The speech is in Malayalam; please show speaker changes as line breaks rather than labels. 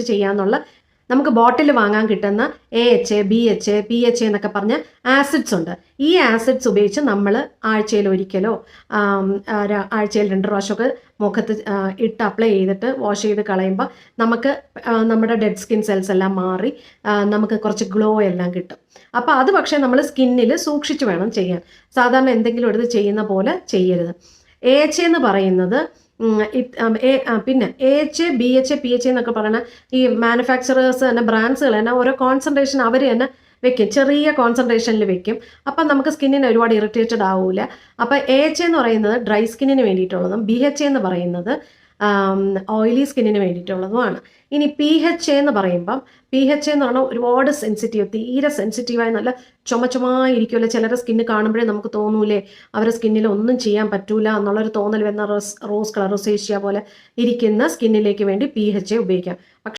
വെച്ച് ചെയ്യാന്നുള്ള നമുക്ക് ബോട്ടിൽ വാങ്ങാൻ കിട്ടുന്ന A H A B H A P H എന്നൊക്കെ പറഞ്ഞ ആസിഡ്സ് ഉണ്ട്. ഈ ആസിഡ്സ് ഉപയോഗിച്ച് നമ്മൾ ആഴ്ചയിൽ ഒരിക്കലോ ആഴ്ചയിൽ രണ്ട് പ്രാവശ്യമൊക്കെ മുഖത്ത് ഇട്ട് അപ്ലൈ ചെയ്തിട്ട് വാഷ് ചെയ്ത് കളയുമ്പോൾ നമുക്ക് നമ്മുടെ ഡെഡ് സ്കിൻ സെൽസ് എല്ലാം മാറി നമുക്ക് കുറച്ച് ഗ്ലോ എല്ലാം കിട്ടും. അപ്പോൾ അത് പക്ഷേ നമ്മൾ സ്കിന്നിൽ സൂക്ഷിച്ച് വേണം ചെയ്യാൻ. സാധാരണ എന്തെങ്കിലും എടുത്ത് ചെയ്യുന്ന പോലെ ചെയ്യരുത്. എ എച്ച് എന്ന് പറയുന്നത് പിന്നെ A H B H P H എന്നൊക്കെ പറയുന്ന ഈ മാനുഫാക്ചറേഴ്സ് തന്നെ ബ്രാൻഡ്സുകൾ തന്നെ ഓരോ കോൺസെൻട്രേഷൻ അവർ തന്നെ വെക്കും. ചെറിയ കോൺസെൻട്രേഷനിൽ വെക്കും. അപ്പം നമുക്ക് സ്കിന്നിന് ഒരുപാട് ഇറിറ്റേറ്റഡ് ആവില്ല അപ്പോൾ എ എച്ച് എന്ന് പറയുന്നത് ഡ്രൈ സ്കിന്നിന് വേണ്ടിയിട്ടുള്ളതും ബി എച്ച് എന്ന് പറയുന്നത് ഓയിലി സ്കിന്നിന് വേണ്ടിയിട്ടുള്ളതുമാണ്. ഇനി പി എച്ച് എന്ന് പറയുമ്പം പി എച്ച് എന്ന് പറഞ്ഞാൽ ഒരുപാട് സെൻസിറ്റീവ് തീരെ സെൻസിറ്റീവായി നല്ല ചുമ ചുമായിരിക്കുമല്ലോ ചിലരുടെ സ്കിന്ന് കാണുമ്പോഴേ നമുക്ക് തോന്നൂലേ അവരുടെ സ്കിന്നിൽ ഒന്നും ചെയ്യാൻ പറ്റൂല എന്നുള്ളൊരു തോന്നൽ വരുന്ന റോസ് റോസ് കളർ റൊസേഷ്യ പോലെ ഇരിക്കുന്ന സ്കിന്നിലേക്ക് വേണ്ടി പി എച്ച് ഉപയോഗിക്കാം.